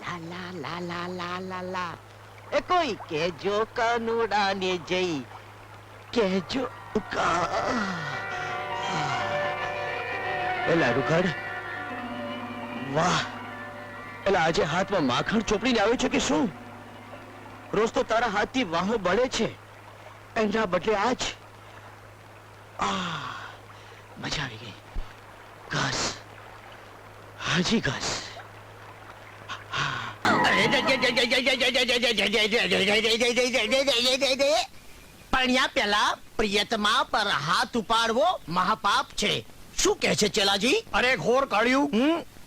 લા લા લા લા લા લા લા. એ કોઈ કેજો કાનુડાને જઈ. કેજો કા. એ લાડુખડ વાહ. એલા આજે હાથમાં માખણ ચોપડીને આવે છે કે શું? રોજ તો તારા હાથથી વાહો બળે છે. એના બદલે આજ. આ મજા આવી ગઈ. ઘાસ. હાજી ઘાસ. પરણ્યા પેલા પ્રિયતમા પર હાથ ઉપાડવો મહાપાપ છે. શું કે છે ચેલાજી? અરે ઘોર કાઢ્યું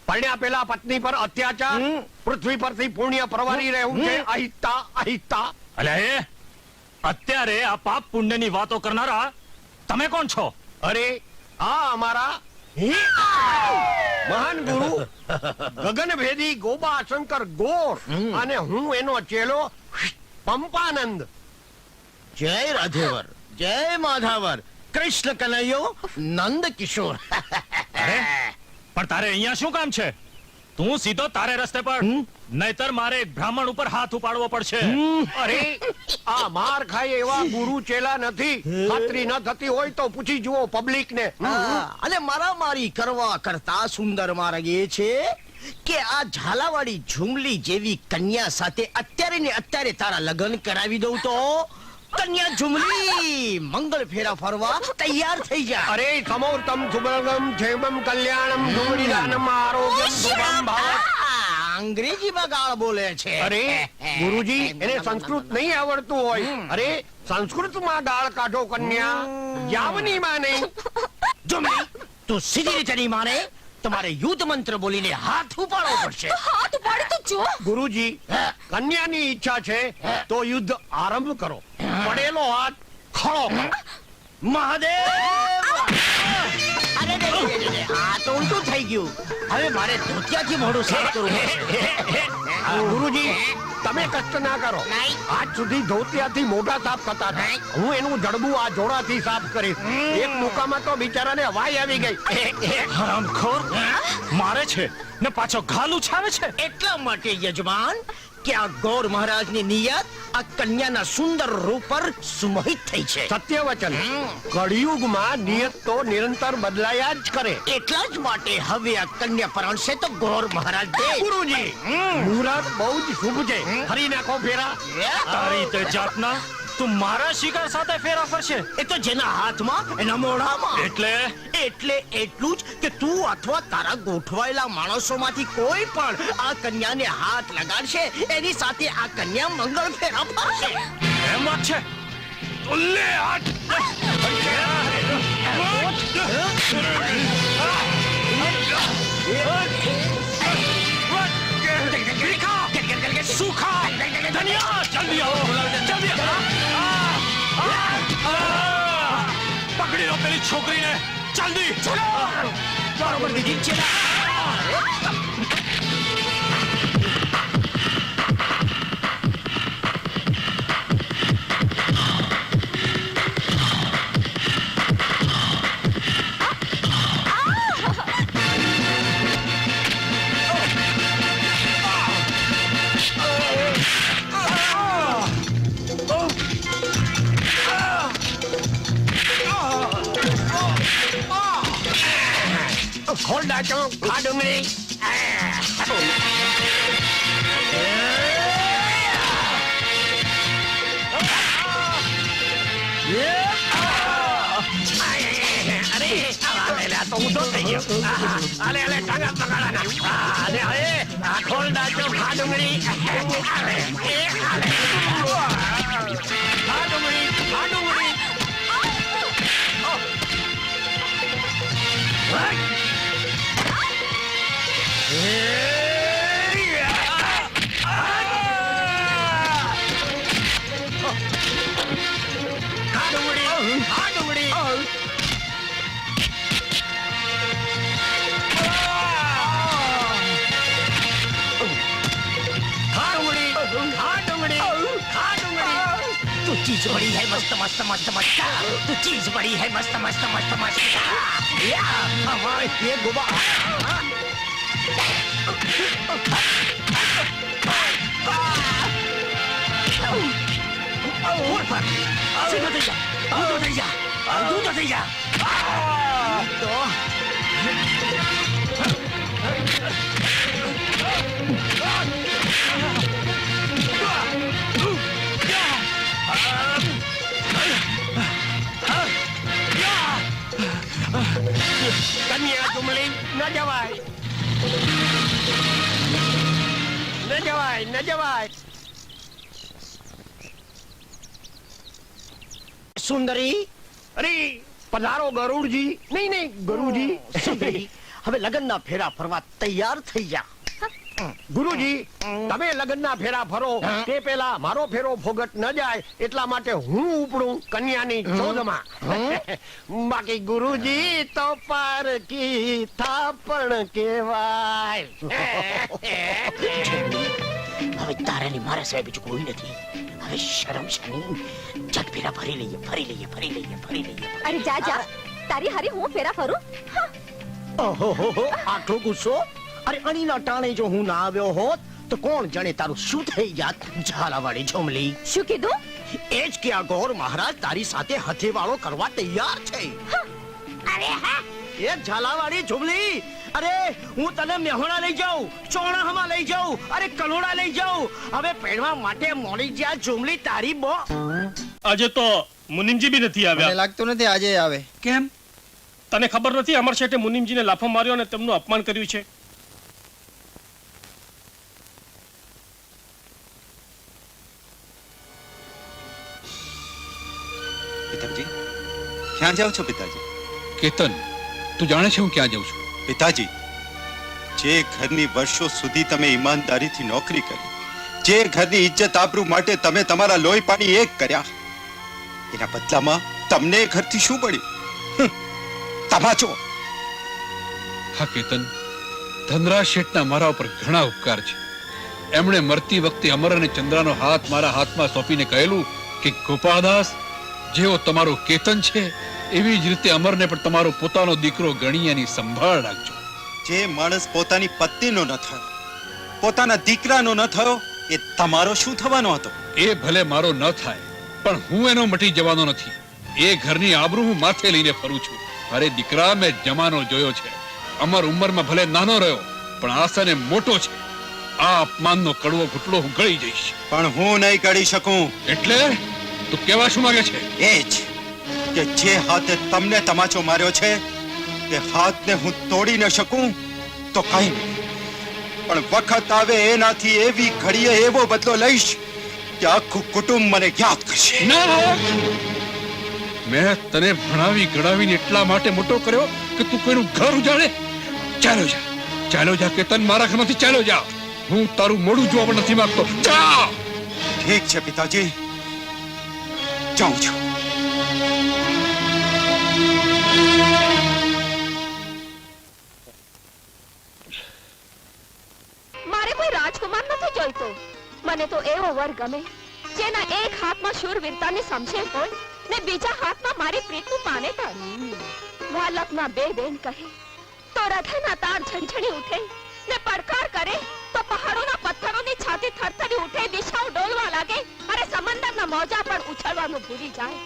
પરણ્યા પેલા પત્ની પર અત્યાચાર. હમ. પૃથ્વી પરથી પુણ્ય પ્રવાહી રહેવું છે. અહિતા અહિતા. અલે અત્યારે આ પાપ પુણ્યની વાતો કરનારા તમે કોણ છો? અરે આ અમારા મહાન ગુરુ ગગનભેદી ગોબા શંકર ગોર. અને હું એનો ચેલો પંપાનંદ. જય રાધેવર જય માધાવર. કૃષ્ણ કનૈયો નંદ કિશોર. પણ તારે અહીંયા શું કામ છે? તું સીધો તારે રસ્તે પર. નહીતર મારે એક બ્રાહ્મણ ઉપર હાથ ઉપાડવો પડશે. અરે આ માર ખાય એવા ગુરુ ચેલા નથી. ખાતરી ન થતી હોય તો પૂછી જુઓ પબ્લિક ને અને અને મારામારી કરવા કરતા સુંદર માર્ગ એ છે કે આ ઝાલાવાડી ઝુમલી જેવી કન્યા સાથે અત્યારે ને અત્યારે તારા લગ્ન કરાવી દઉં તો કન્યા ઝુમલી મંગળ ફેરા ફરવા તૈયાર થઈ જા. અરે સમોર્તમ સુબલગમ ક્ષેમમ કલ્યાણમ ધૂળિદાનમ આરોગ્યમ શુભમ અંગ્રેજીમાં ગાળ બોલે છે. અરે ગુરુજી એને સંસ્કૃત નહીં આવડતું હોય. અરે સંસ્કૃતમાં ગાળ કાઢો કન્યા. યાવની માં નહીં ઝુમલી તું સીધી રીતે નહીં માને. તમારે યુદ્ધ મંત્ર બોલીને હાથ ઉપાડવો પડશે. હાથ ઉપાડી તો જો. ગુરુજી કન્યાની ઈચ્છા છે તો યુદ્ધ આરંભ કરો. પડેલો હાથ ખડો કરો. મહાદેવ! આ તો ઉલટું થઈ ગયું હવે મારે ધોતિયાથી મોઢું સાફ કરવું ગુરુજી તમે કષ્ટ ના કરો આજ સુધી ધોતિયાથી મોઢા સાફ હતા હું એનું જડબું આ જોડાથી સાફ કરીશ એક મુકામાં તો બિચારાને વાય આવી ગઈ હરામખોર, મારે છે ને પાછો ઘાલ ઉછાવે છે? એટલા માટે યજમાન કે આ ગોર મહારાજની નિયત આ કન્યાના સુંદર રૂપ પર સુમોહિત થઈ છે સત્ય વચન કળિયુગમાં નિયત તો નિરંતર બદલાયા જ કરે એટલા જ માટે હવે આ કન્યા પરણશે તો ગૌર મહારાજ દે। ગુરુજી મુહૂર્ત બહુ જ શુભ છે। ફરી નાખો ફેરા। તારી તે જાતના તું મારા શિકાર સાથે ફેરા ફરશે એ તો જેના હાથમાં એના મોઢામાં એટલે એટલે એટલું જ કે તું અથવા તારા ગોઠવાયેલા માણસોમાંથી કોઈ પણ આ કન્યાને હાથ લગાડશે એની સાથે આ કન્યા મંગળ ફેરા ફરશે એમ વાત છે લે હાથ સૂખા, પકડી લો પેલી છોકરીને જલ્દી બરોબર દીધી છે ખોલ ડાચો આ ડુંગળી તો ડુંગળી ખા ડુંગળી चीज बड़ी है मस्त मस्त मस्त मस्त तो चीज बड़ी है मस्त मस्त मस्त मस्त या ये गुबा और पर सीधा दैया दूध दैया दूध दैया तो Ah! કન્યા જુમલી ન જવાય. ન જવાય ન જવાય. સુંદરી? અરે. પધારો ગરુડજી. નહીં નહીં. ગરુડજી સુંદરી. હવે લગ્નના ફેરા ફરવા તૈયાર થઈ જા. ગુરુજી તમે લગ્નના ફેરા ફરો. તે પેલા મારો ફેરો ફોગટ ન જાય એટલા માટે હું ઉપડું કન્યાની શોધમાં બાકી ગુરુજી તો પારકી થાપણ કેવાય હવે તારાની મારા સિવાય બીજું કોઈ નથી. હવે શરમ શાની જટ ફેરા ફરી લઈએ ફરી લઈએ ફરી લઈએ ફરી લઈએ. અરે જા જા. તારી હારી હું ફેરા ફરું? આટલો ગુસ્સો? અરે અણીના ટાણે જો હું ના આવ્યો હોત તો કોણ જાણે તારું શું થઈ જાત? ઝાલાવાળી ઝોમલી. શું કીધું? એ જ કે આ ગોર મહારાજ તારી સાથે હથેવાળો કરવા તૈયાર છે. અરે હા. એ ઝાલાવાળી ઝુમલી. અરે હું તને મેહોણા લઈ જાઉં ચોણાહમાં લઈ જાઉં અરે કલોડા લઈ જાઉં. હવે પહેરવા માટે મોડી જ્યાં ઝુમલી તારી બો આજે તો મુનિમજી બી નથી મને આવ્યા લાગતું નથી આજે આવે. કેમ? તને ખબર નથી અમર શેઠે મુનિમજીને લાફો માર્યો અને તેમનું અપમાન કર્યું છે? ક્યાં જાઓ છો પિતાજી? કેતન તું જાણે છે હું ક્યાં જાઉં છું? પિતાજી જે ઘરની વર્ષો સુધી તમે ઈમાનદારીથી નોકરી કરી જે ઘરની ઇજ્જત આબરૂ માટે તમે તમારા લોહી પાણી એક કર્યા એના બદલામાં તમને ઘરથી શું મળ્યું? તમાચો હા કેતન ધનરાજ શેઠના મારા ઉપર ઘણા ઉપકાર છે. એમણે મરતી વખતે અમર અને ચંદ્રાનો હાથ મારા હાથમાં સોંપીને કહેલું કે ગોપાળદાસ જેવો તમારો કેતન છે એવી જ રીતે અમરને પણ તમારો પોતાનો દીકરો ગણી એની સંભાળ રાખજો. જે માણસ પોતાની પત્નીનો ન થયો પોતાના દીકરાનો ન થયો એ તમારો શું થવાનો હતો? એ ભલે મારો ન થાય પણ હું એનો મટી જવાનો નથી. એ ઘરની આબરૂ હું માથે લઈને ફરું છું. અરે દીકરા મેં જમાનો જોયો છે. અમર ઉંમરમાં ભલે નાનો રહ્યો પણ આસને મોટો છે. આ અપમાનનો કડવો ઘૂંટડો હું ગળી જઈશ. પણ હું નહીં કાઢી શકું. એટલે તું કેવા શું માંગે છે? એ જ. કે જે હાથે તમને તમાચો માર્યો છે તે હાથને હું તોડી ન શકું તો કઈ નહીં. પણ વખત આવે એનાથી એવી ઘડીએ એવો બદલો લઈશ કે આખું કુટુંબ મને યાદ કરશે. મેં તને ભણાવી ગણાવીને એટલા માટે મોટો કર્યો કે તું કોઈનું ઘર ઉજાડે. ચાલો જા ચાલો જા કે તન મારા ઘરમાંથી ચાલો જા. હું તારું મોડું જોવા પણ નથી માંગતો. જા! ઠીક છે પિતાજી. જાઉં છું. વર ગમે જેના એક હાથમાં શૂરવીરતાની સમજે હોય ને બીજા હાથમાં મારી પ્રીતનું પાનેતર વાલકના બે બેન કહે તો રથના તાર ઝંઝણી ઉઠે ને પડકાર કરે તો પહાડોના પથ્થરોની છાતી થરથરી ઉઠે દિશાઓ ડોલવા લાગે અરે સમંદરના મોજા પણ ઉછળવાનું ભૂલી જાય.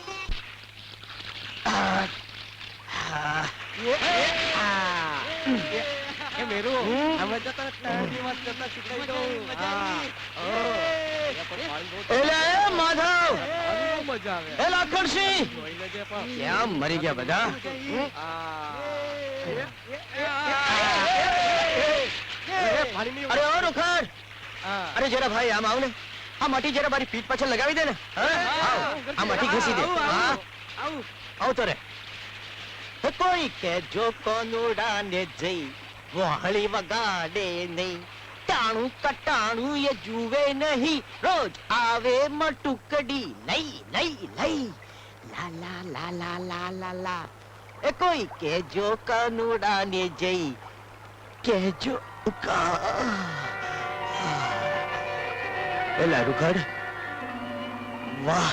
એલે માધવ! એ લાખણસિંહ! ક્યાં મરી ગયા બધા? અરે ઓ રૂખડ અરે જરા ભાઈ આમ આવ ને. આ મટી જરા મારી પીઠ પાછળ લગાવી દે ને. આ મટી ઘસી દે. આવ તો રે. કોઈ કે જો કોનુડા ને જઈ. વહાળી વગાડે નહીં. ટાણું કટાણું એ જુએ નહીં. રોજ આવે મટુકડી. નહીં નહીં નહીં લા લા લા લા લા લા લા. એ કોઈ કેજો કનુડા ને જઈ કેજો એલા રૂખડ વાહ.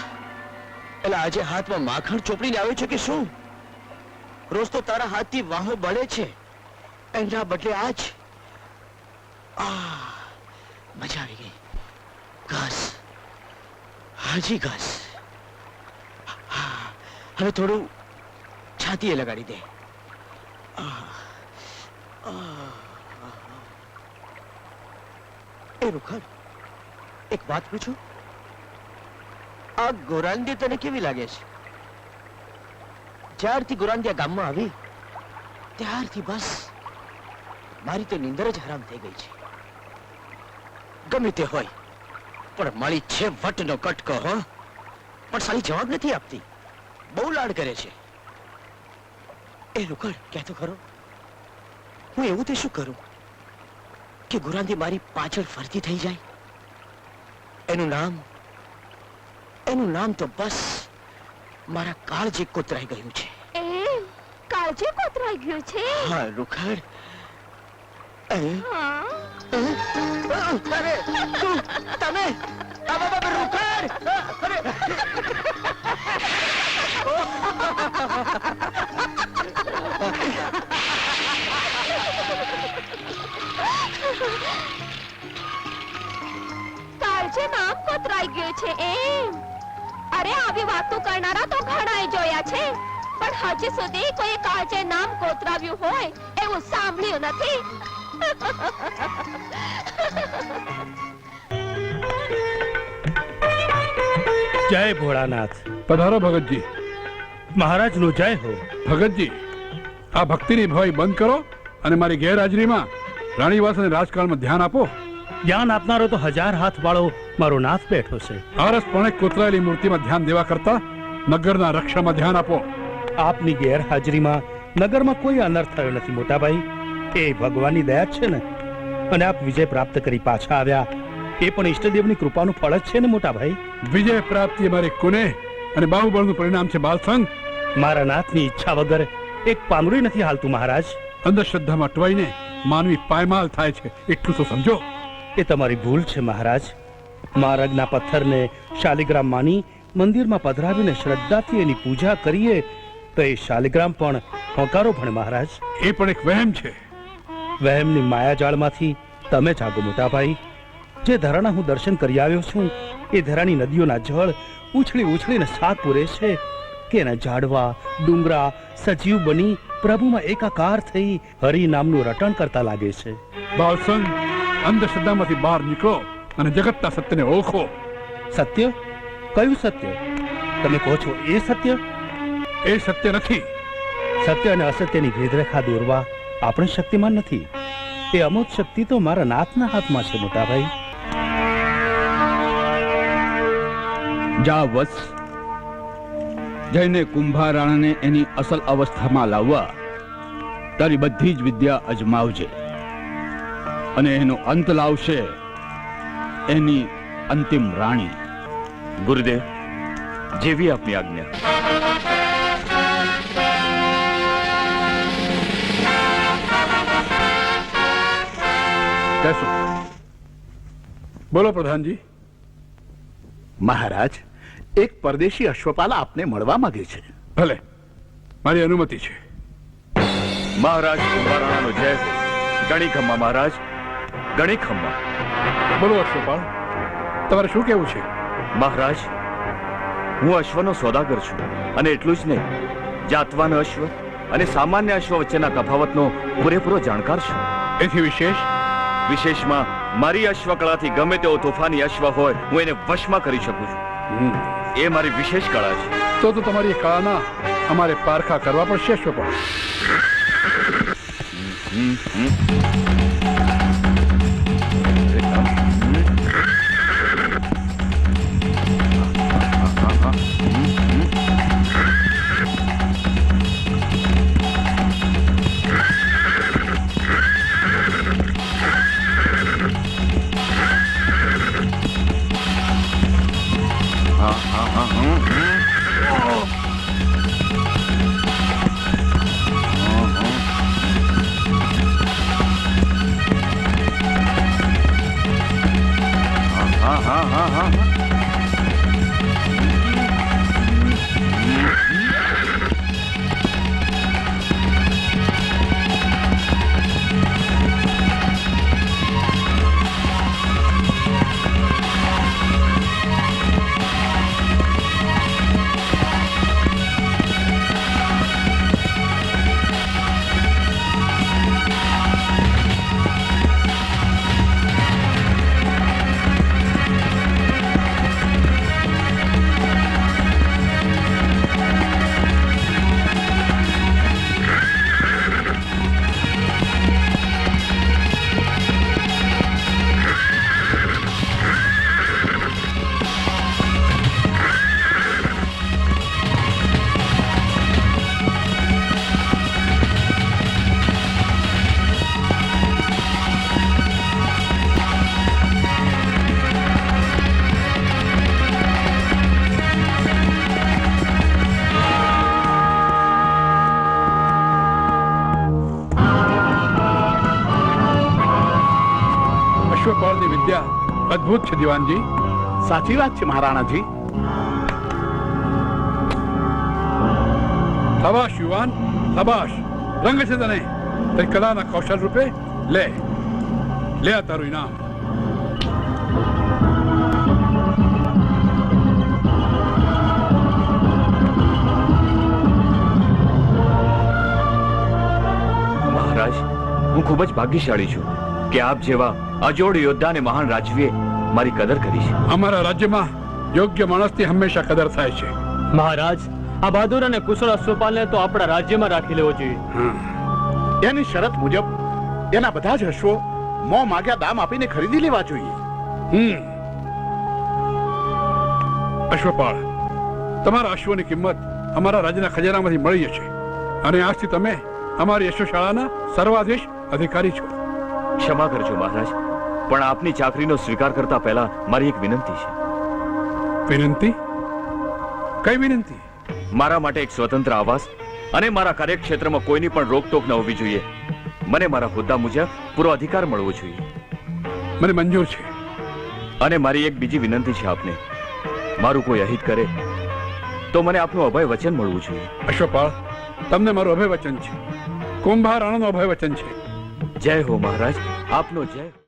એલા, આજે હાથમાં માખણ ચોપડીને આવ્યો છે કે શું? રોજ તો તારા હાથથી વાહો બળે છે. એના બદલે આજ મજા આવી ગઈ. ઘાસ. હાજી ઘાસ. હવે થોડું છાતીએ લગાડી દે. એ રૂખર, એક વાત પૂછું? આ ગોરાંદી તને કેવી લાગે છે? જ્યારથી ગોરાંદી ગામમાં આવી, ત્યારથી બસ મારી તો નીંદર જ હરામ થઈ ગઈ છે. ગમે તે હોય. પણ મારી છે વટનો કટકો હો. પણ સાલી જવાબ નથી આપતી. બહુ લાડ કરે છે. એ રૂકડ કહેતો ખરો? હું એવું તે શું કરું? કે ગુરાંદી મારી પાછળ ફરતી થઈ જાય? એનું નામ એનું નામ તો બસ મારા કાળજે કોતરાઈ ગયું છે. એ કાળજે કોતરાઈ ગયું છે? હા રૂખડ હા. અરે તું તમે બાબા રૂખડ અરે કાળજે નામ કોતરાઈ ગયું છે એમ. અરે, આવી વાતો કરનારા તો ઘણાય જોયા છે. પણ હજી સુધી કોઈ કાળજે નામ કોતરાવ્યું હોય એવું સાંભળ્યું નથી. જય ભોળાનાથ. પધારો ભગતજી. મહારાજ નો જય હો. ભગતજી આ ભક્તિની ભય બંધ કરો અને મારી ગેરહાજરીમાં રાણીવાસ અને રાજકારણમાં ધ્યાન આપો. જ્ઞાન આપનારો તો હજાર હાથ વાળો મારો નાથ બેઠો છે. આરસપણે કોતરાયેલી મૂર્તિમાં ધ્યાન દેવા કરતા નગરના રક્ષામાં ધ્યાન આપો. આપની ગેરહાજરીમાં નગરમાં કોઈ અનર્થ થયો નથી મોટાભાઈ. એ ભગવાનની દયા જ છે ને? અને આપ વિજય પ્રાપ્ત કરી પાછા આવ્યા. એ પણ ઈષ્ટદેવની કૃપાનું ફળ જ છે ને મોટાભાઈ વિજય પ્રાપ્તિ મારી કુને અને બાહુબળનું પરિણામ છે બાલસંગ. મારા નાથની ઈચ્છા વગર એક પાંદડું નથી હાલતું મહારાજ. અંધશ્રદ્ધામાં અટવાઈને માનવી પાયમાલ થાય છે એટલું તો સમજો. એ તમારી ભૂલ છે મહારાજ. મારગના પથ્થરને શાલિગ્રામ માની મંદિરમાં પધરાવીને શ્રદ્ધાથી એની પૂજા કરીએ તો એ શાલિગ્રામ પણ હોકારો ભણે મહારાજ. એ પણ એક વહેમ છે. વહેમની માયાજાળમાંથી તમે જાગો મોટાભાઈ. જે ધરાના હું દર્શન કરી આવ્યો છું એ ધરાની નદીઓના જળ ઉછળી ઉછળીને સાત પૂરે છે કે એના ઝાડવા ડુંગરા સજીવ બની પ્રભુમાં એકાકાર થઈ હરિ નામનું રટણ કરતા લાગે છે. બાલસંગ અંધશ્રદ્ધામાંથી બહાર નીકળો અને જગતના સત્યને ઓળખો. સત્ય? કયું સત્ય? તમે કહો છો એ સત્ય? એ સત્ય નથી. સત્ય અને અસત્યની ભેદરેખા દોરવા આપણે શક્તિમાન નથી. તે અમૂત શક્તિ તો મારા નાથના હાથમાં છે મોટાભાઈ. જા વત્સ જઈને કુંભારાણાને એની અસલ અવસ્થામાં લાવવા તારી બધી જ વિદ્યા અજમાવજે. અને એનો અંત લાવશે એની અંતિમ રાણી. ગુરુદેવ જેવી આપની આજ્ઞા. બેસો બોલો પ્રધાનજી. મહારાજ એક પરદેશી અશ્વપાલ આપને મળવા માંગે છે. ભલે. મારી અનુમતિ છે. મહારાજ કુંભારાણાનો જય. ગણી ખમ્મા મહારાજ ગણી ખમ્મા બોલો અશ્વપાલ તમારે શું કેવું છે? મહારાજ હું અશ્વનો સોદાગર છું અને એટલું જ નહીં. જાતવાન અશ્વ અને સામાન્ય અશ્વ વચ્ચેના તફાવતનો પૂરેપૂરો જાણકાર છું. એથી વિશેષ વિશેષમાં મારી અશ્વકળાથી ગમે તેવો તોફાની અશ્વ હોય હું એને વશમાં કરી શકું છું. એ મારી વિશેષ કળા છે. તો તો તમારી કળાના અમારે પારખા કરવા પડશે અશ્વપાલ હા હા હા હા અદ્ભુત છે દિવાનજી. સાચી વાત છે મહારાણાજી. શાબાશ યુવાન, શાબાશ. રંગ છે તને તારી કલાના કૌશલ રૂપે લે. લે આ તારું ઇનામ. મહારાજ, હું ખૂબ જ ભાગ્યશાળી છું કે આપ જેવા અજોડ યોદ્ધા અને મહાન રાજવીએ મારી કદર કરી છે અમારા રાજ્યમાં યોગ્ય માણસની હંમેશા કદર થાય છે. મહારાજ આ બહાદુર અને કુશળ અશ્વપાલને તો આપણા રાજ્યમાં રાખી લેવો જોઈએ. એની શરત મુજબ એના બધા જ અશ્વો મોં માગ્યા દામ આપીને ખરીદી લેવા જોઈએ. હમ. અશ્વપાળ તમારા અશ્વની કિંમત અમારા રાજ્યના ખજાનામાંથી મળી જશે. અને આજથી તમે અમારી અશ્વશાળાના સર્વાધીશ અધિકારી છો. ક્ષમા કરજો મહારાજ. પણ આપની ચાકરીનો સ્વીકાર કરતા પહેલા મારી એક વિનંતી છે. વિનંતી? કઈ વિનંતી? મારા માટે એક સ્વતંત્ર આવાસ અને મારા કાર્યક્ષેત્રમાં કોઈની પણ રોકટોક ન હોવી જોઈએ. મને મારા હોદ્દા મુજબ પૂરો અધિકાર મળવો જોઈએ. મને મંજૂર છે. અને મારી એક બીજી વિનંતી છે આપને. મારું કોઈ અહિત કરે તો મને આપનું અભય વચન મળવું જોઈએ. અશ્વપાળ તમને મારું અભય વચન છે. કુંભાર આણંદ અભય વચન છે. જય હો મહારાજ આપનો જય